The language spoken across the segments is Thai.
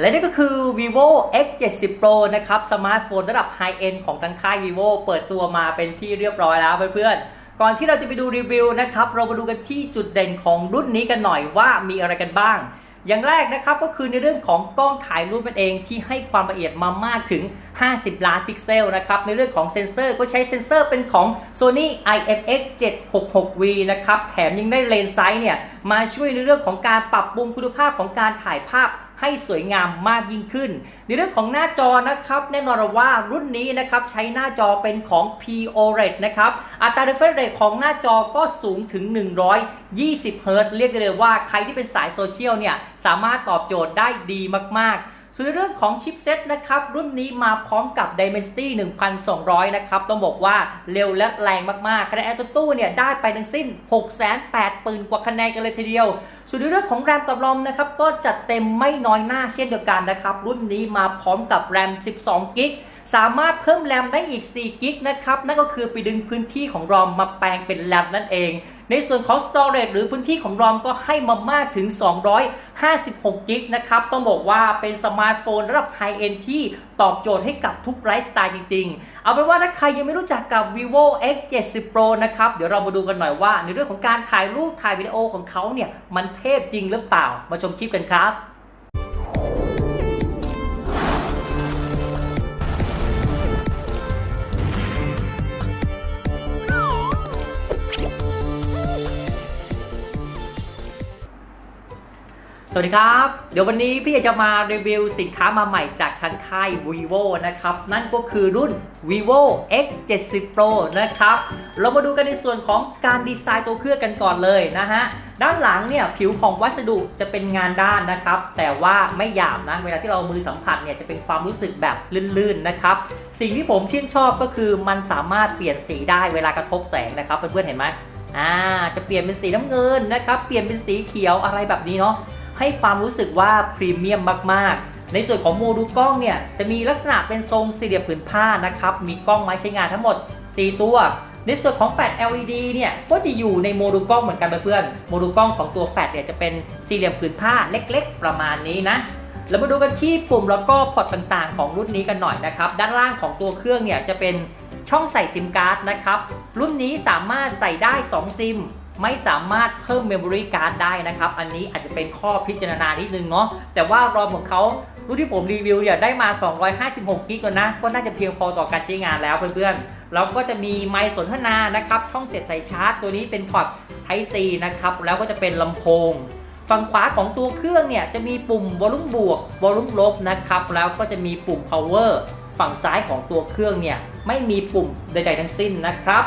และนี่ก็คือ vivo x 7 0 pro นะครับ สมาร์ทโฟนระดับไฮเอ็นของทางค่าย vivo เปิดตัวมาเป็นที่เรียบร้อยแล้วเพื่อนๆ ก่อนที่เราจะไปดูรีวิวนะครับ เรามาดูกันที่จุดเด่นของรุ่นนี้กันหน่อยว่ามีอะไรกันบ้าง อย่างแรกนะครับก็คือในเรื่องของกล้องถ่ายรูปเป็นเองที่ให้ความละเอียดมามากถึง 50 ล้านพิกเซลนะครับ ในเรื่องของเซ็นเซอร์ก็ใช้เซ็นเซอร์เป็นของ Sony IMX 766V นะครับ แถมยังได้เลนส์ไซส์เนี่ยมาช่วยในเรื่องของการปรับปรุงคุณภาพของการถ่ายภาพ ให้สวยงามมากยิ่งขึ้น ในเรื่องของหน้าจอนะครับแน่นอนว่ารุ่นนี้นะครับใช้หน้าจอเป็นของ POLED นะครับอัตรา refresh rate ของหน้าจอก็สูงถึง 120เฮิรตซ์เรียกได้เลยว่าใครที่เป็นสายโซเชียลเนี่ยสามารถตอบโจทย์ได้ดีมากๆ ส่วนในเรื่องของชิปเซ็ตนะครับ รุ่นนี้มาพร้อมกับ Dimensity 1200 นะครับ ต้องบอกว่าเร็วและแรงมากๆ คะแนนแอตตู้เนี่ย ได้ไปทั้งสิ้น 680,000ปืนกว่าคะแนนกันเลยทีเดียว ส่วนในเรื่องของแรมกับรอมนะครับ ก็จัดเต็มไม่น้อยหน้าเช่นเดียวกันนะครับ รุ่นนี้มาพร้อมกับแรม 12 กิกสามารถเพิ่มแรมได้อีก 4 กิกนะครับ นั่นก็คือไปดึงพื้นที่ของรอมมาแปลงเป็นแรมนั่นเอง ในส่วนของ storage หรือพื้นที่ของ ROM ก็ให้มามากถึง 256 กิกนะครับ ต้องบอกว่าเป็นสมาร์ทโฟนระดับไฮเอ็นที่ตอบโจทย์ให้กับทุกไลฟ์สไตล์จริง ๆ เอาเป็นว่าถ้าใครยังไม่รู้จักกับ vivo x 7 0 pro นะครับ เดี๋ยวเรามาดูกันหน่อยว่า ในเรื่องของการถ่ายรูปถ่ายวิดีโอของเขาเนี่ย มันเทพจริงหรือเปล่า มาชมคลิปกันครับ สวัสดีครับ เดี๋ยววันนี้พี่จะมารีวิวสินค้ามาใหม่จากทางค่าย vivo นะครับ นั่นก็คือรุ่น vivo x 7 0 pro นะครับ เรามาดูกันในส่วนของการดีไซน์ตัวเครื่องกันก่อนเลยนะฮะ ด้านหลังเนี่ยผิวของวัสดุจะเป็นงานด้านนะครับ แต่ว่าไม่หยาบนะ เวลาที่เรามือสัมผัสเนี่ยจะเป็นความรู้สึกแบบลื่นๆนะครับ สิ่งที่ผมชื่นชอบก็คือมันสามารถเปลี่ยนสีได้เวลากระทบแสงนะครับเพื่อนๆเห็นไหมอ่าจะเปลี่ยนเป็นสีน้ำเงินนะครับ เปลี่ยนเป็นสีเขียวอะไรแบบนี้เนาะ ให้ความรู้สึกว่าพรีเมียมมากๆ ในส่วนของโมดูลกล้องเนี่ยจะมีลักษณะเป็นทรงสี่เหลี่ยมผืนผ้านะครับมีกล้องไม้ใช้งานทั้งหมด 4 ตัว ในส่วนของแฟลช LED เนี่ยก็จะอยู่ในโมดูลกล้องเหมือนกันเพื่อนๆโมดูลกล้องของตัวแฟลชเนี่ยจะเป็นสี่เหลี่ยมผืนผ้าเล็กๆ ประมาณนี้นะเรามาดูกันที่ปุ่มแล้วก็พอร์ตต่างๆ ของรุ่นนี้กันหน่อยนะครับด้านล่างของตัวเครื่องเนี่ยจะเป็นช่องใส่ซิมการ์ดนะครับรุ่นนี้สามารถใส่ได้ 2 ซิม ไม่สามารถเพิ่มเมมโมรี่การ์ดได้นะครับ อันนี้อาจจะเป็นข้อพิจารณานิดนึงเนาะแต่ว่ารอมของเขารุ่นที่ผมรีวิวเนี่ยได้มา 256กิกแล้วนะ ก็น่าจะเพียงพอต่อการใช้งานแล้วเพื่อนๆ แล้วก็จะมีไมค์สนทนานะครับ ช่องเสียบสายชาร์จ ตัวนี้เป็นพอร์ต Type C นะครับ แล้วก็จะเป็นลำโพง ฝั่งขวาของตัวเครื่องเนี่ยจะมีปุ่มวอลลุ่มบวกวอลลุ่มลบนะครับ แล้วก็จะมีปุ่ม power ฝั่งซ้ายของตัวเครื่องเนี่ยไม่มีปุ่มใด ๆ ทั้งสิ้นนะครับ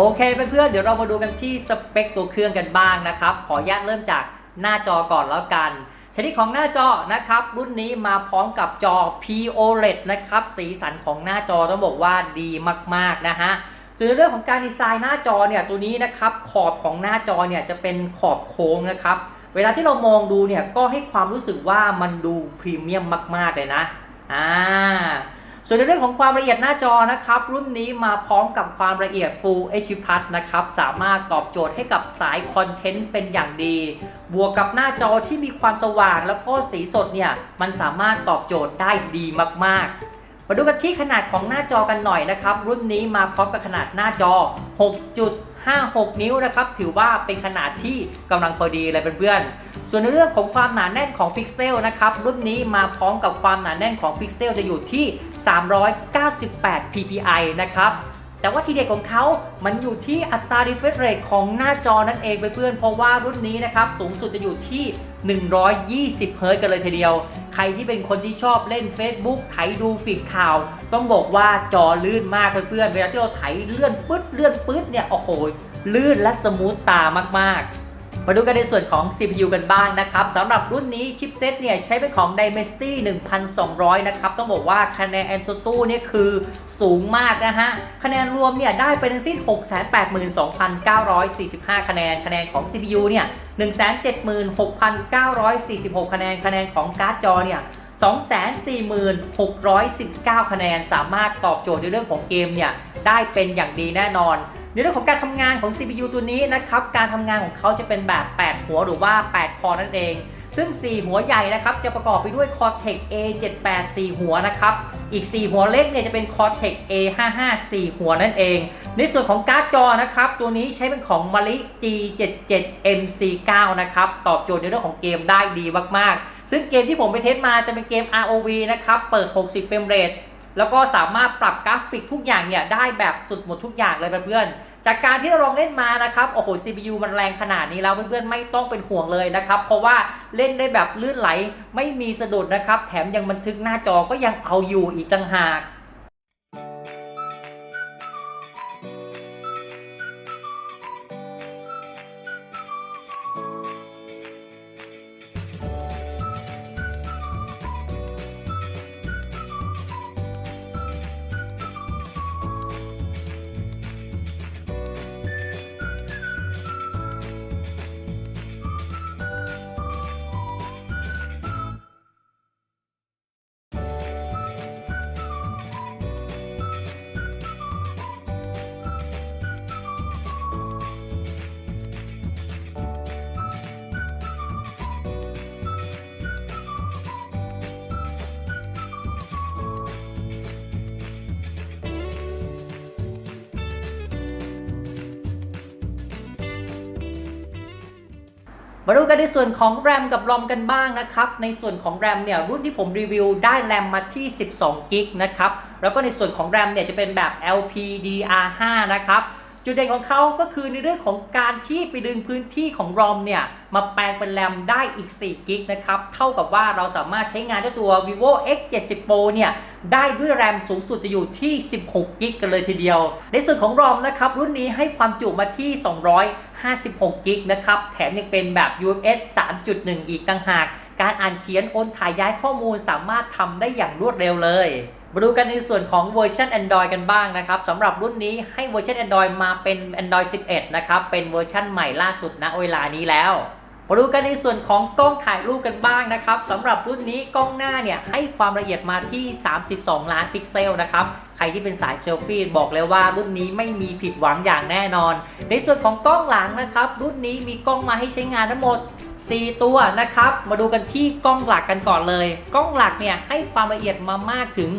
โอเคเพื่อนๆเดี๋ยวเรามาดูกันที่สเปคตัวเครื่องกันบ้างนะครับ ขออนุญาตเริ่มจากหน้าจอก่อนแล้วกันชนิดของหน้าจอนะครับ รุ่นนี้มาพร้อมกับจอ POLED นะครับ สีสันของหน้าจอต้องบอกว่าดีมากๆนะฮะส่วนในเรื่องของการดีไซน์หน้าจอเนี่ยตัวนี้นะครับขอบของหน้าจอเนี่ยจะเป็นขอบโค้งนะครับ เวลาที่เรามองดูเนี่ยก็ให้ความรู้สึกว่ามันดูพรีเมียมมาก ๆ เลยนะอ่า ส่วนในเรื่องของความละเอียดหน้าจอนะครับ รุ่นนี้มาพร้อมกับความละเอียด Full HD Plus นะครับ สามารถตอบโจทย์ให้กับสายคอนเทนต์เป็นอย่างดี บวกกับหน้าจอที่มีความสว่างแล้วก็สีสดเนี่ย มันสามารถตอบโจทย์ได้ดีมาก ๆ มาดูกันที่ขนาดของหน้าจอกันหน่อยนะครับ รุ่นนี้มาพร้อมกับขนาดหน้าจอ 6.56 นิ้วนะครับ ถือว่าเป็นขนาดที่กำลังพอดีเลยเพื่อนๆ ส่วนในเรื่องของความหนาแน่นของพิกเซลนะครับ รุ่นนี้มาพร้อมกับความหนาแน่นของพิกเซลจะอยู่ที่ 398 ppi นะครับ แต่ว่าทีเด็ดของเขามันอยู่ที่อัตรา refresh rate ของหน้าจอนั่นเองเพื่อนๆ เพราะว่ารุ่นนี้นะครับ สูงสุดจะอยู่ที่ 120 เฮิรตซ์กันเลยทีเดียว ใครที่เป็นคนที่ชอบเล่น Facebook ไถดูฟีดข่าว ต้องบอกว่าจอลื่นมากเพื่อนๆ เวลาที่เราไถเลื่อนปึ๊ดเลื่อนปึ๊ดเนี่ย โอ้โห ลื่นและสมูทตามากๆ มาดูกันในส่วนของ CPU กันบ้างนะครับสำหรับรุ่นนี้ชิปเซตเนี่ยใช้เป็นของ Dimensity 1200 นะครับ ต้องบอกว่าคะแนน AnTuTu เนี่ยคือสูงมากนะฮะ คะแนนรวมเนี่ยได้ไปทั้งสิ้น 682,945 คะแนน คะแนนของ CPU เนี่ย 176,946 คะแนน คะแนนของการ์ดจอเนี่ย246,619 คะแนน สามารถตอบโจทย์ในเรื่องของเกมเนี่ยได้เป็นอย่างดีแน่นอน ในเรื่องของการทำงานของ CPU ตัวนี้นะครับ การทำงานของเขาจะเป็นแบบ 8 หัวหรือว่า 8 คอนั่นเอง ซึ่ง 4 หัวใหญ่นะครับ จะประกอบไปด้วย Cortex A78 4 หัวนะครับ อีก 4 หัวเล็กเนี่ยจะเป็น Cortex A55 4 หัวนั่นเอง ในส่วนของการ์ดจอนะครับ ตัวนี้ใช้เป็นของ Mali G77 MC9 นะครับ ตอบโจทย์ในเรื่องของเกมได้ดีมากๆ ซึ่งเกมที่ผมไปเทสมาจะเป็นเกม ROV นะครับ เปิด 60 เฟรมเรทแล้วก็สามารถปรับกราฟิกทุกอย่างเนี่ยได้แบบสุดหมดทุกอย่างเลยเพื่อนๆ จากการที่เราลองเล่นมานะครับโอ้โห CPU มันแรงขนาดนี้แล้วเพื่อนๆไม่ต้องเป็นห่วงเลยนะครับเพราะว่าเล่นได้แบบลื่นไหลไม่มีสะดุดนะครับแถมยังบันทึกหน้าจอก็ยังเอาอยู่อีกต่างหาก มาดูกันในส่วนของแรมกับรอมกันบ้างนะครับในส่วนของแรมเนี่ยรุ่นที่ผมรีวิวได้แรมมาที่ 12 กิกนะครับแล้วก็ในส่วนของแรมเนี่ยจะเป็นแบบ LPDDR5 นะครับ จุดเด่นของเขาก็คือในเรื่องของการที่ไปดึงพื้นที่ของรอมเนี่ย มาแปลงเป็นแรมได้อีก4กิกนะครับ เท่ากับว่าเราสามารถใช้งานเจ้าตัว vivo x 7 0 pro เนี่ย ได้ด้วยแรมสูงสุดจะอยู่ที่ 16กิกกันเลยทีเดียว ในส่วนของรอมนะครับ รุ่นนี้ให้ความจุมาที่ 256กิกนะครับ แถมยังเป็นแบบ UFS 3.1 อีกต่างหาก การอ่านเขียนโอนถ่ายย้ายข้อมูลสามารถทำได้อย่างรวดเร็วเลย มาดูกันในส่วนของเวอร์ชัน Android กันบ้างนะครับสำหรับรุ่นนี้ให้เวอร์ชัน Android มาเป็น Android 11 นะครับ เป็นเวอร์ชันใหม่ล่าสุดณเวลานี้แล้วมาดูกันในส่วนของกล้องถ่ายรูปกันบ้างนะครับสำหรับรุ่นนี้กล้องหน้าเนี่ยให้ความละเอียดมาที่ 32 ล้านพิกเซลนะครับใครที่เป็นสายเซลฟี่บอกเลยว่ารุ่นนี้ไม่มีผิดหวังอย่างแน่นอน ในส่วนของกล้องหลังนะครับ รุ่นนี้มีกล้องมาให้ใช้งานทั้งหมด 4 ตัวนะครับ มาดูกันที่กล้องหลักกันก่อนเลย กล้องหลักเนี่ยให้ความละเอียดมามากถึง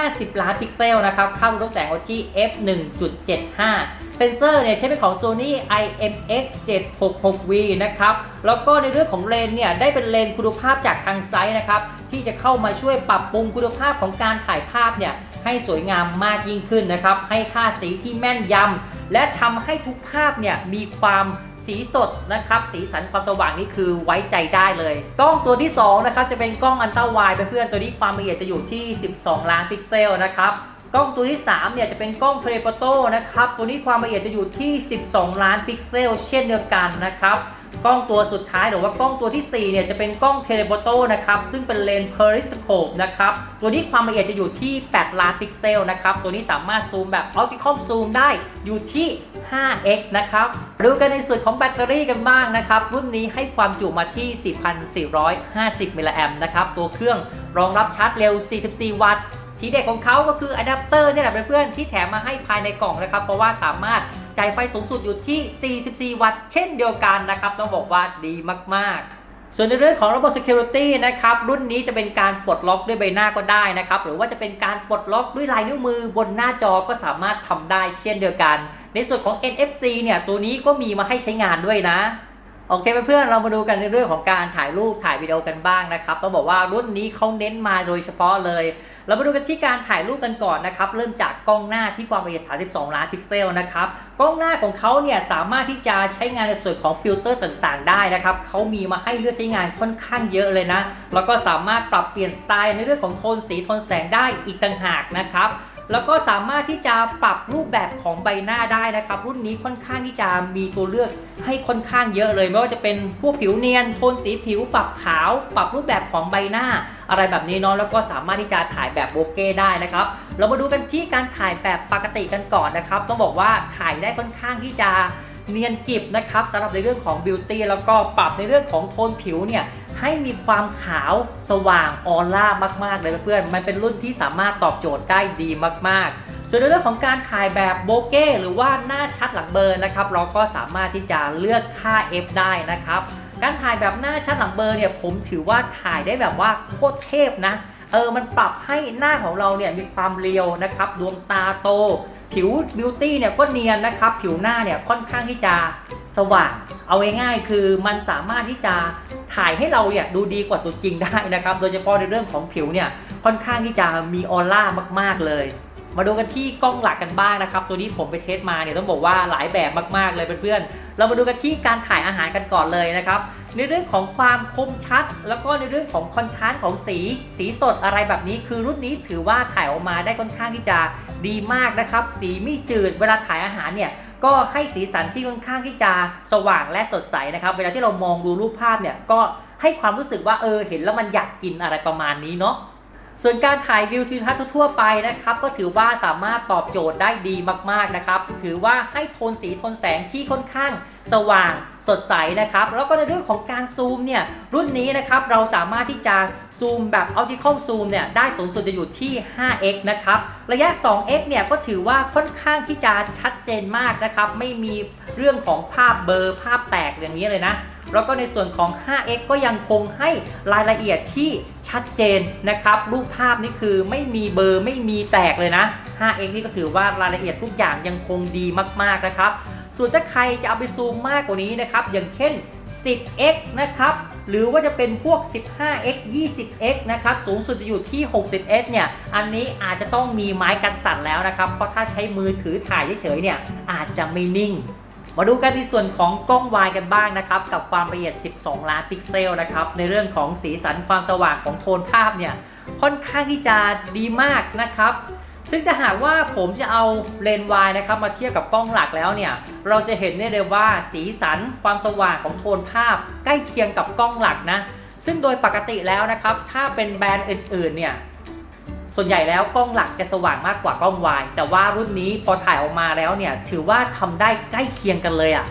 50 ล้านพิกเซลนะครับค่ารูปแสง OG f 1.75 เซนเซอร์เนี่ยใช้เป็นของ Sony IMX 766V นะครับแล้วก็ในเรื่องของเลนส์เนี่ยได้เป็นเลนส์คุณภาพจากทางไซต์นะครับที่จะเข้ามาช่วยปรับปรุงคุณภาพของการถ่ายภาพเนี่ยให้สวยงามมากยิ่งขึ้นนะครับให้ค่าสีที่แม่นยำและทำให้ทุกภาพเนี่ยมีความ สีสดนะครับ สีสันความสว่างนี่คือไว้ใจได้เลย กล้องตัวที่2นะครับจะเป็นกล้องอันต้าไวายเพื่อนตัวนี้ความละเอียดจะอยู่ที่ 12 ล้านพิกเซลนะครับกล้องตัวที่3เนี่ยจะเป็นกล้องเทเลโฟโต้นะครับตัวนี้ความละเอียดจะอยู่ที่ 12 ล้านพิกเซล เช่นเดียวกันนะครับ กล้องตัวสุดท้ายหรือว่ากล้องตัวที่ 4 เนี่ยจะเป็นกล้องเทเลโฟโต้นะครับ ซึ่งเป็นเลนส์เพอริสโคปนะครับ ตัวนี้ความละเอียดจะอยู่ที่ 8 ล้านพิกเซลนะครับ ตัวนี้สามารถซูมแบบ optical zoom ได้อยู่ที่ 5x นะครับ ดูกันในส่วนของแบตเตอรี่กันบ้างนะครับ รุ่นนี้ให้ความจุมาที่ 4,450 มิลลิแอมป์นะครับ ตัวเครื่องรองรับชาร์จเร็ว 44 วัตต์ทีเด็ดของเขาก็คืออะแดปเตอร์นี่แหละเพื่อนๆที่แถมมาให้ภายในกล่องนะครับ เพราะว่าสามารถ จ่ายไฟสูงสุดอยู่ที่ 44 วัตต์เช่นเดียวกันนะครับต้องบอกว่าดีมากๆส่วนในเรื่องของระบบ Security นะครับรุ่นนี้จะเป็นการปลดล็อกด้วยใบหน้าก็ได้นะครับหรือว่าจะเป็นการปลดล็อกด้วยลายนิ้วมือบนหน้าจอก็สามารถทำได้เช่นเดียวกัน ในส่วนของ NFC เนี่ยตัวนี้ก็มีมาให้ใช้งานด้วยนะ โอเคเพื่อนๆเรามาดูกันในเรื่องของการถ่ายรูปถ่ายวิดีโอกันบ้างนะครับต้องบอกว่ารุ่นนี้เขาเน้นมาโดยเฉพาะเลย เรามาดูกันที่การถ่ายรูปกันก่อนนะครับ เริ่มจากกล้องหน้าที่ความละเอียด 32 ล้านพิกเซลนะครับ กล้องหน้าของเขาเนี่ยสามารถที่จะใช้งานในส่วนของฟิลเตอร์ต่างๆ ได้นะครับ เขามีมาให้เลือกใช้งานค่อนข้างเยอะเลยนะ แล้วก็สามารถปรับเปลี่ยนสไตล์ในเรื่องของโทนสีโทนแสงได้อีกต่างหากนะครับแล้วก็สามารถที่จะปรับรูปแบบของใบหน้าได้นะครับ รุ่นนี้ค่อนข้างที่จะมีตัวเลือกให้ค่อนข้างเยอะเลย ไม่ว่าจะเป็นพวกผิวเนียน โทนสีผิว ปรับขาว ปรับรูปแบบของใบหน้า อะไรแบบนี้เนาะแล้วก็สามารถที่จะถ่ายแบบโบเก้ได้นะครับ เรามาดูกันที่การถ่ายแบบปกติกันก่อนนะครับต้องบอกว่าถ่ายได้ค่อนข้างที่จะเนียนกริบนะครับสำหรับในเรื่องของบิวตี้แล้วก็ปรับในเรื่องของโทนผิวเนี่ยให้มีความขาวสว่างออร่ามากๆเลยเพื่อนๆมันเป็นรุ่นที่สามารถตอบโจทย์ได้ดีมากๆส่วนในเรื่องของการถ่ายแบบโบเก้หรือว่าหน้าชัดหลังเบอร์นะครับ เราก็สามารถที่จะเลือกค่า f ได้นะครับ การถ่ายแบบหน้าชัดหลังเบลอร์เนี่ยผมถือว่าถ่ายได้แบบว่าโคตรเทพนะเออมันปรับให้หน้าของเราเนี่ยมีความเรียวนะครับดวงตาโต ผิวบิวตี้เนี่ยก็เนียนนะครับ ผิวหน้าเนี่ยค่อนข้างที่จะสว่าง เอาง่ายๆคือมันสามารถที่จะถ่ายให้เราเนี่ยดูดีกว่าตัวจริงได้นะครับ โดยเฉพาะในเรื่องของผิวเนี่ยค่อนข้างที่จะมีออร่ามาก ๆเลย มาดูกันที่กล้องหลักกันบ้างนะครับ ตัวนี้ผมไปเทสมาเนี่ยต้องบอกว่าหลายแบบมากๆเลยเพื่อนๆ เรามาดูกันที่การถ่ายอาหารกันก่อนเลยนะครับ ในเรื่องของความคมชัด แล้วก็ในเรื่องของคอนทราสต์ของสี สีสดอะไรแบบนี้ คือรุ่นนี้ถือว่าถ่ายออกมาได้ค่อนข้างที่จะดีมากนะครับ สีไม่จืดเวลาถ่ายอาหารเนี่ยก็ให้สีสันที่ค่อนข้างที่จะสว่างและสดใสนะครับ เวลาที่เรามองดูรูปภาพเนี่ยก็ให้ความรู้สึกว่าเออเห็นแล้วมันอยากกินอะไรประมาณนี้เนาะ ส่วนการถ่ายวิวทิวทัศน์ทั่วไปนะครับ ก็ถือว่าสามารถตอบโจทย์ได้ดีมากๆนะครับ ถือว่าให้โทนสีโทนแสงที่ค่อนข้างสว่างสดใสนะครับ แล้วก็ในเรื่องของการซูมเนี่ยรุ่นนี้นะครับเราสามารถที่จะซูมแบบ optical zoom เนี่ยได้สูงสุดจะอยู่ที่ 5x นะครับ ระยะ 2x เนี่ยก็ถือว่าค่อนข้างที่จะชัดเจนมากนะครับ ไม่มีเรื่องของภาพเบลอร์ภาพแตกอย่างนี้เลยนะ แล้วก็ในส่วนของ 5x ก็ยังคงให้รายละเอียดที่ชัดเจนนะครับ รูปภาพนี่คือไม่มีเบอร์ไม่มีแตกเลยนะ 5x นี่ก็ถือว่ารายละเอียดทุกอย่างยังคงดีมากๆนะครับ ส่วนถ้าใครจะเอาไปซูมมากกว่านี้นะครับ อย่างเช่น 10x นะครับหรือว่าจะเป็นพวก 15x 20x นะครับ สูงสุดจะอยู่ที่ 60x เนี่ย อันนี้อาจจะต้องมีไม้กันสั่นแล้วนะครับ เพราะถ้าใช้มือถือถ่ายเฉยๆเนี่ย อาจจะไม่นิ่ง มาดูกันในส่วนของกล้องวายกันบ้างนะครับ กับความละเอียด 12 ล้านพิกเซลนะครับ ในเรื่องของสีสันความสว่างของโทนภาพเนี่ยค่อนข้างที่จะดีมากนะครับ ซึ่งถ้าหากว่าผมจะเอาเลนส์วายนะครับมาเทียบกับกล้องหลักแล้วเนี่ย เราจะเห็นได้เลยว่าสีสันความสว่างของโทนภาพ ใกล้เคียงกับกล้องหลักนะ ซึ่งโดยปกติแล้วนะครับ ถ้าเป็นแบรนด์อื่นๆเนี่ย ส่วนใหญ่แล้วกล้องหลักจะสว่างมากกว่ากล้องวาย แต่ว่ารุ่นนี้พอถ่ายออกมาแล้วเนี่ยถือว่าทำได้ใกล้เคียงกันเลยอะ่ะ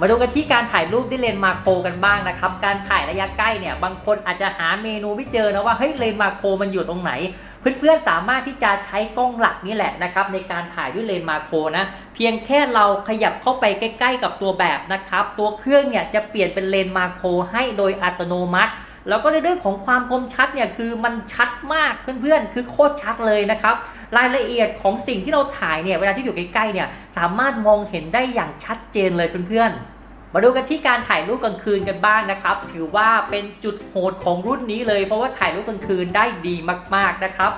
มาดูกันที่การถ่ายรูปด้วยเลนส์มาโครกันบ้างนะครับ การถ่ายระยะใกล้เนี่ยบางคนอาจจะหาเมนูไม่เจอนะว่าเฮ้ยเลนส์มาโครมันอยู่ตรงไหน เพื่อนๆสามารถที่จะใช้กล้องหลักนี่แหละนะครับในการถ่ายด้วยเลนส์มาโครนะ เพียงแค่เราขยับเข้าไปใกล้ ๆ กับตัวแบบนะครับ ตัวเครื่องเนี่ยจะเปลี่ยนเป็นเลนส์มาโครให้โดยอัตโนมัติ แล้วก็ในเรื่องของความคมชัดเนี่ยคือมันชัดมากเพื่อนๆ คือโคตรชัดเลยนะครับ รายละเอียดของสิ่งที่เราถ่ายเนี่ยเวลาที่อยู่ใกล้ๆเนี่ยสามารถมองเห็นได้อย่างชัดเจนเลยเพื่อนๆ มาดูกันที่การถ่ายรูปกลางคืนกันบ้างนะครับ ถือว่าเป็นจุดโหดของรุ่นนี้เลย เพราะว่าถ่ายรูปกลางคืนได้ดีมาก ๆนะครับ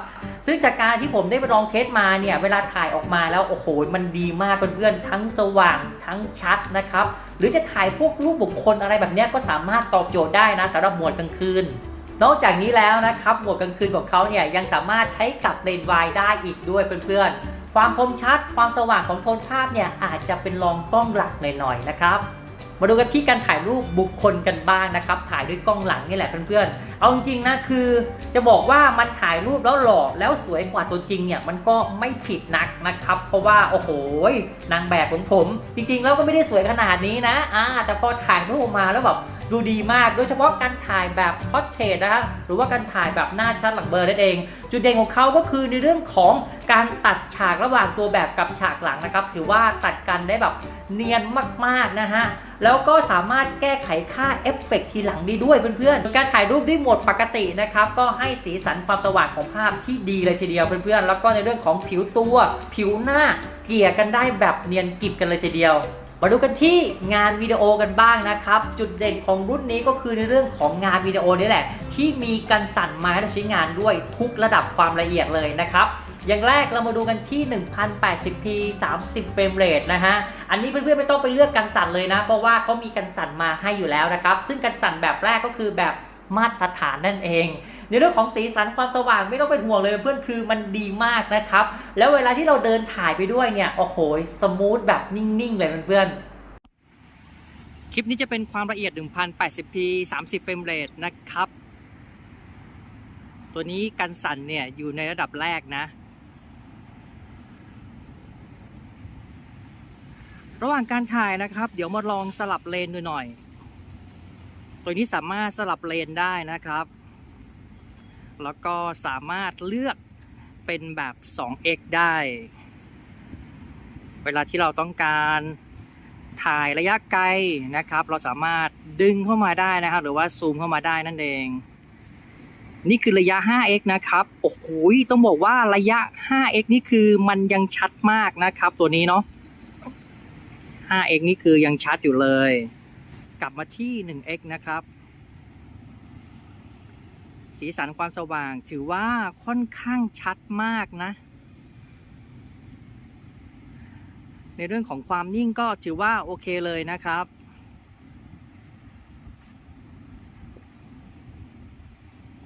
ซึ่งจากการที่ผมได้ไปลองเทสมาเนี่ย เวลาถ่ายออกมาแล้วโอ้โห มันดีมากเพื่อนๆทั้งสว่างทั้งชัดนะครับ หรือจะถ่ายพวกรูปบุคคลอะไรแบบนี้ก็สามารถตอบโจทย์ได้นะสำหรับหมวดกลางคืนนอกจากนี้แล้วนะครับหมวดกลางคืนของเขาเนี่ยยังสามารถใช้กับเลนส์วายได้อีกด้วยเพื่อนๆ ความคมชัด ความสว่างของโทนภาพเนี่ยอาจจะเป็นรองกล้องหลักหน่อยๆนะครับ มาดูกันที่การถ่ายรูปบุคคลกันบ้างนะครับ ถ่ายด้วยกล้องหลังนี่แหละเพื่อนๆ เอาจริงนะคือจะบอกว่ามันถ่ายรูปแล้วหล่อแล้วสวยกว่าตัวจริงเนี่ยมันก็ไม่ผิดนักนะครับ เพราะว่าโอ้โหนางแบบของผม จริงๆแล้วก็ไม่ได้สวยขนาดนี้นะอ่าแต่พอถ่ายรูปมาแล้วแบบดูดีมาก โดยเฉพาะการถ่ายแบบพอร์เทรตนะฮะหรือว่าการถ่ายแบบหน้าชัดหลังเบลอร์นั่นเอง จุดเด่นของเขาก็คือในเรื่องของการตัดฉากระหว่างตัวแบบกับฉากหลังนะครับ ถือว่าตัดกันได้แบบเนียนมากๆนะฮะ แล้วก็สามารถแก้ไขค่าเอฟเฟกต์ทีหลังได้ด้วยเพื่อนๆ การถ่ายรูปด้วยโหมดปกตินะครับก็ให้สีสันความสว่างของภาพที่ดีเลยทีเดียวเพื่อนๆ แล้วก็ในเรื่องของผิวตัว ผิวหน้าเกลี่ยกันได้แบบเนียนกริบกันเลยทีเดียวมาดูกันที่งานวิดีโอกันบ้างนะครับ จุดเด่นของรุ่นนี้ก็คือในเรื่องของงานวิดีโอนี่แหละ ที่มีกันสั่นไม้และใช้งานด้วยทุกระดับความละเอียดเลยนะครับ อย่างแรกเรามาดูกันที่ 1080p 30 เฟรมเรทนะฮะ อันนี้เพื่อนๆไม่ต้องไปเลือกกันสั่นเลยนะ เพราะว่าเขามีกันสั่นมาให้อยู่แล้วนะครับ ซึ่งกันสั่นแบบแรกก็คือแบบมาตรฐานนั่นเอง ในเรื่องของสีสันความสว่างไม่ต้องเป็นห่วงเลยเพื่อนคือมันดีมากนะครับ แล้วเวลาที่เราเดินถ่ายไปด้วยเนี่ย โอ้โห สมูทแบบนิ่งๆเลยเพื่อนๆคลิปนี้จะเป็นความละเอียด 1080p 30 เฟรมเรทนะครับ ตัวนี้กันสั่นเนี่ยอยู่ในระดับแรกนะ ระหว่างการถ่ายนะครับ เดี๋ยวมาลองสลับเลนดูหน่อย ตัวนี้สามารถสลับเลนได้นะครับ แล้วก็สามารถเลือกเป็นแบบ 2x ได้ เวลาที่เราต้องการถ่ายระยะไกลนะครับ เราสามารถดึงเข้ามาได้นะครับ หรือว่าซูมเข้ามาได้นั่นเอง นี่คือระยะ 5x นะครับ โอ้โหต้องบอกว่าระยะ 5x นี่คือมันยังชัดมากนะครับ ตัวนี้เนาะ 5x นี่คือยังชัดอยู่เลย กลับมาที่ 1x นะครับ สีสันความสว่างถือว่าค่อนข้างชัดมากนะ ในเรื่องของความนิ่งก็ถือว่าโอเคเลยนะครับ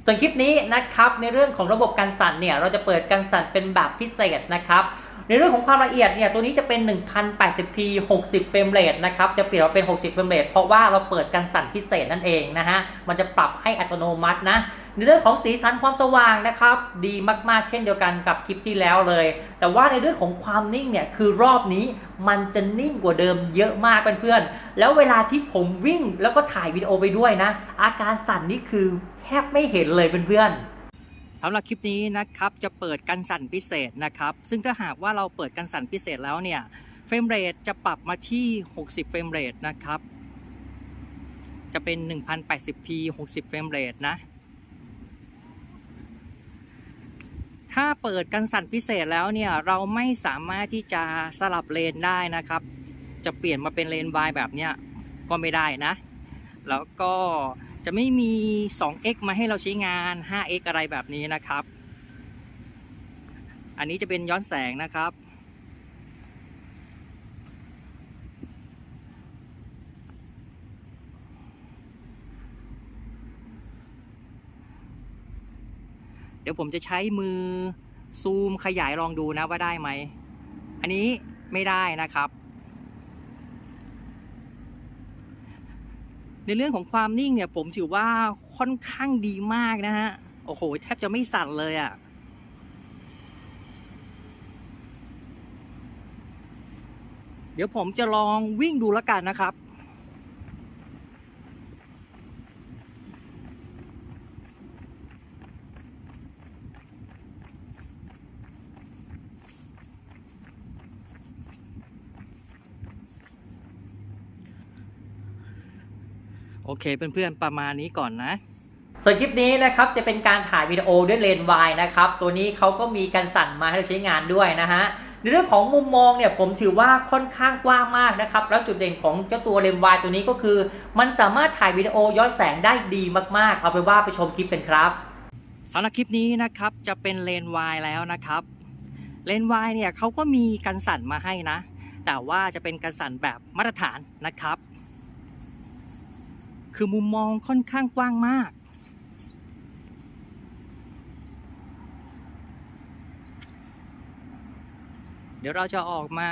ส่วนคลิปนี้นะครับในเรื่องของระบบการสั่นเนี่ยเราจะเปิดการสั่นเป็นแบบพิเศษนะครับ ในเรื่องของความละเอียดเนี่ยตัวนี้จะเป็น 1080p 60 เฟรมเรทนะครับจะเปลี่ยนมาเป็น 60 เฟรมเรทเพราะว่าเราเปิดการสั่นพิเศษนั่นเองนะฮะมันจะปรับให้อัตโนมัตินะในเรื่องของสีสันความสว่างนะครับ ดีมากๆ เช่นเดียวกันกับคลิปที่แล้วเลย แต่ว่าในเรื่องของความนิ่งเนี่ยคือรอบนี้มันจะนิ่งกว่าเดิมเยอะมากเพื่อนๆแล้วเวลาที่ผมวิ่งแล้วก็ถ่ายวิดีโอไปด้วยนะ อาการสั่นนี่คือแทบไม่เห็นเลยเพื่อนๆ สำหรับคลิปนี้นะครับจะเปิดกันสั่นพิเศษนะครับ ซึ่งถ้าหากว่าเราเปิดกันสั่นพิเศษแล้วเนี่ยเฟรมเรทจะปรับมาที่ 60 เฟรมเรทนะครับ จะเป็น 1080p 60 เฟรมเรทนะ ถ้าเปิดกันสั่นพิเศษแล้วเนี่ยเราไม่สามารถที่จะสลับเลนได้นะครับ จะเปลี่ยนมาเป็นเลน Y แบบเนี้ยก็ไม่ได้นะ แล้วก็ จะไม่มี 2x มาให้เราใช้งาน 5x อะไรแบบนี้นะครับ อันนี้จะเป็นย้อนแสงนะครับ เดี๋ยวผมจะใช้มือซูมขยายลองดูนะว่าได้ไหม อันนี้ไม่ได้นะครับ ในเรื่องของความนิ่งเนี่ย ผมถือว่าค่อนข้างดีมากนะฮะ โอ้โห แทบจะไม่สั่นเลยอะ่ะเดี๋ยวผมจะลองวิ่งดูแล้วกันนะครับ เคเพื่อนๆประมาณนี้ก่อนนะส่วนคลิปนี้นะครับจะเป็นการถ่ายวิดีโอด้วยเลนส์วายนะครับตัวนี้เขาก็มีการสั่นมาให้เราใช้งานด้วยนะฮะในเรื่องของมุมมองเนี่ยผมถือว่าค่อนข้างกว้างมากนะครับแล้วจุดเด่นของเจ้าตัวเลนส์วายตัวนี้ก็คือ มันสามารถถ่ายวิดีโอย้อนแสงได้ดีมากๆ เอาไปนว่าไปชมคลิปกันครับสำหรับคลิปนี้นะครับจะเป็นเลนส์วายแล้วนะครับเลนส์วายเนี่ยเขาก็มีการสั่นมาให้นะ แต่ว่าจะเป็นการสั่นแบบมาตรฐานนะครับ คือมุมมองค่อนข้างกว้างมาก เดี๋ยวเราจะออกมา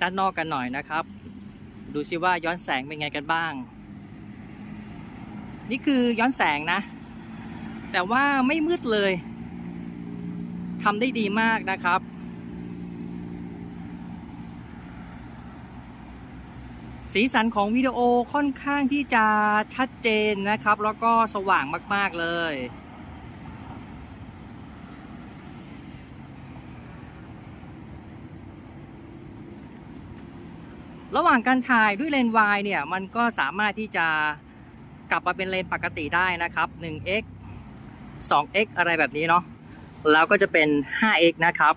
ด้านนอกกันหน่อยนะครับ ดูซิว่าย้อนแสงเป็นไงกันบ้าง นี่คือย้อนแสงนะ แต่ว่าไม่มืดเลยทำได้ดีมากนะครับ สีสันของวิดีโอค่อนข้างที่จะชัดเจนนะครับ แล้วก็สว่างมาก ๆ เลยระหว่างการถ่ายด้วยเลนส์วายเนี่ย มันก็สามารถที่จะกลับมาเป็นเลนส์ปกติได้นะครับ 1x 2x อะไรแบบนี้เนาะ แล้วก็จะเป็น 5x นะครับ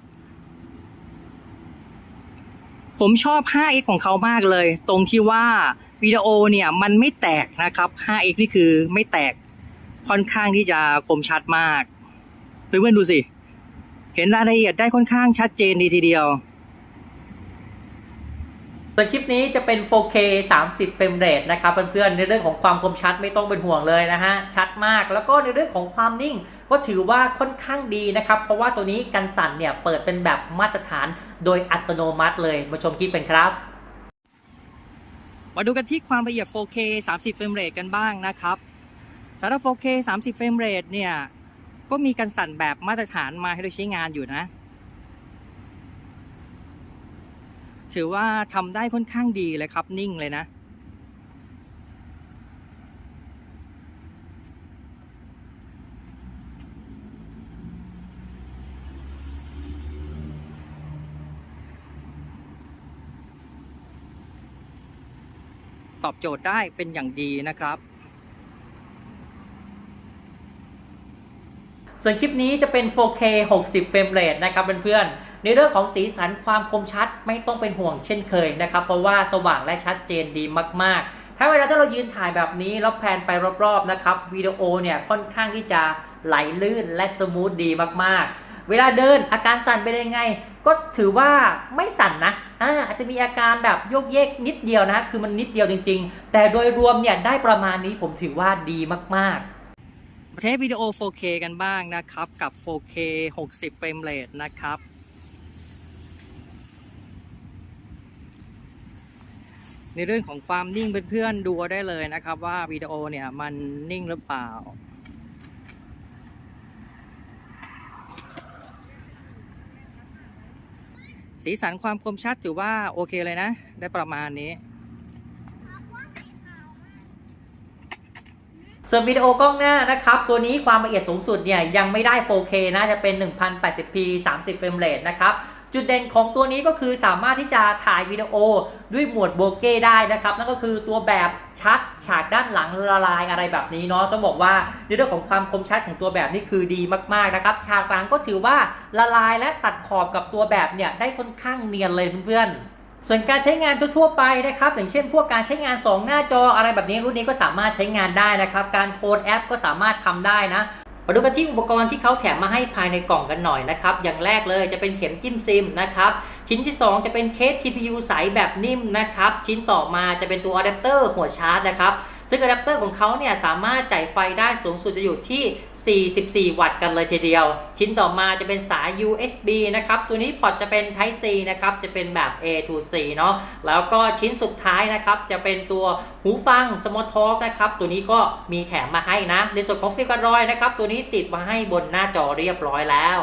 ผมชอบ 5x ของเขามากเลย ตรงที่ว่าวิดีโอเนี่ยมันไม่แตกนะครับ 5x นี่คือไม่แตกค่อนข้างที่จะคมชัดมากเพื่อนๆดูสิ เห็นรายละเอียดได้ค่อนข้างชัดเจนดีทีเดียวส่วนคลิปนี้จะเป็น 4K 30 เฟรมเรทนะครับเพื่อนๆ ในเรื่องของความคมชัดไม่ต้องเป็นห่วงเลยนะฮะ ชัดมาก แล้วก็ในเรื่องของความนิ่งก็ถือว่าค่อนข้างดีนะครับ เพราะว่าตัวนี้กันสั่นเนี่ยเปิดเป็นแบบมาตรฐาน โดยอัตโนมัติเลยมาชมคลิปกันครับ มาดูกันที่ความละเอียด 4K 30 เฟรมเรทกันบ้างนะครับสำหรับ 4K 30 เฟรมเรทเนี่ย ก็มีการสั่นแบบมาตรฐานมาให้เราใช้งานอยู่นะ ถือว่าทำได้ค่อนข้างดีเลยครับนิ่งเลยนะ ตอบโจทย์ได้เป็นอย่างดีนะครับ ส่วนคลิปนี้จะเป็น 4K 60 เฟรมเรทนะครับเพื่อนๆในเรื่องของสีสันความคมชัดไม่ต้องเป็นห่วงเช่นเคยนะครับ เพราะว่าสว่างและชัดเจนดีมากๆถ้าเวลาที่เรายืนถ่ายแบบนี้แล้วแพนไปรอบๆนะครับวิดีโอเนี่ยค่อนข้างที่จะไหลลื่นและสมูทดีมากๆ เวลาเดินอาการสั่นเป็นยังไง ก็ถือว่าไม่สั่นนะอาจจะมีอาการแบบโยกเยกนิดเดียวนะคือมันนิดเดียวจริง ๆ แต่โดยรวมเนี่ยได้ประมาณนี้ผมถือว่าดีมากๆเทศวิดีโอ 4K กันบ้างนะครับ กับ 4K 60 เฟรมเรทนะครับ ในเรื่องของความนิ่งเพื่อนๆดูได้เลยนะครับ ว่าวิดีโอเนี่ยมันนิ่งหรือเปล่า สีสันความคมชัดถือว่าโอเคเลยนะ ได้ประมาณนี้ส่วนวิดีโอกล้องหน้านะครับ ตัวนี้ความละเอียดสูงสุดเนี่ยยังไม่ได้ 4K นะจะเป็น 1080p 30เฟรมเรทนะครับ จุดเด่นของตัวนี้ก็คือสามารถที่จะถ่ายวิดีโอด้วยโหมดโบเก้ได้นะครับ นั่นก็คือตัวแบบชัดฉากด้านหลังละลายอะไรแบบนี้เนาะต้องบอกว่าในเรื่องของความคมชัดของตัวแบบนี่คือดีมากๆนะครับ ฉากหลังก็ถือว่าละลายและตัดขอบกับตัวแบบเนี่ยได้ค่อนข้างเนียนเลยเพื่อนๆส่วนการใช้งานทั่วไปนะครับ อย่างเช่น พวกการใช้งาน 2 หน้าจออะไรแบบนี้รุ่นนี้ก็สามารถใช้งานได้นะครับ การโคดแอปก็สามารถทำได้นะ มาดูกันที่อุปกรณ์ที่เขาแถมมาให้ภายในกล่องกันหน่อยนะครับ อย่างแรกเลยจะเป็นเข็มจิ้มซิมนะครับชิ้นที่ 2 จะเป็นเคส TPU ใสแบบนิ่มนะครับชิ้นต่อมาจะเป็นตัวอะแดปเตอร์หัวชาร์จนะครับซึ่งอะแดปเตอร์ของเขาเนี่ยสามารถจ่ายไฟได้สูงสุดจะอยู่ที่ 44 วัตต์กันเลยทีเดียว ชิ้นต่อมาจะเป็นสาย USB นะครับ ตัวนี้พอร์ตจะเป็น Type C นะครับ จะเป็นแบบ A to C เนาะ แล้วก็ชิ้นสุดท้ายนะครับ จะเป็นตัวหูฟัง Smart Talk นะครับ ตัวนี้ก็มีแถมมาให้นะ ในส่วนของฟิลกันรอยนะครับ ตัวนี้ติดมาให้บนหน้าจอเรียบร้อยแล้ว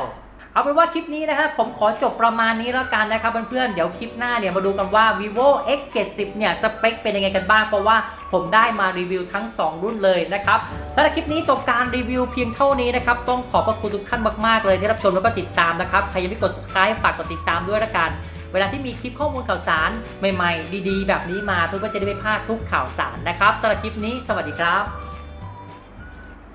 เอาเป็นว่าคลิปนี้นะครับผมขอจบประมาณนี้แล้วกันนะครับเพื่อนๆเดี๋ยวคลิปหน้าเนี่ยมาดูกันว่า vivo x 7 0เนี่ยสเปคเป็นยังไงกันบ้างเพราะว่าผมได้มารีวิวทั้ง 2 รุ่นเลยนะครับสำหรับคลิปนี้จบการรีวิวเพียงเท่านี้นะครับต้องขอบพระคุณทุกท่านมากๆเลยที่รับชมแล้วก็ติดตามนะครับใครยังไม่กด subscribe ฝากกดติดตามด้วยละกัน เวลาที่มีคลิปข้อมูลข่าวสารใหม่ ๆ ดีๆ แบบนี้มาเพื่อว่าจะได้ไม่พลาดทุกข่าวสารนะครับสำหรับคลิปนี้สวัสดีครับ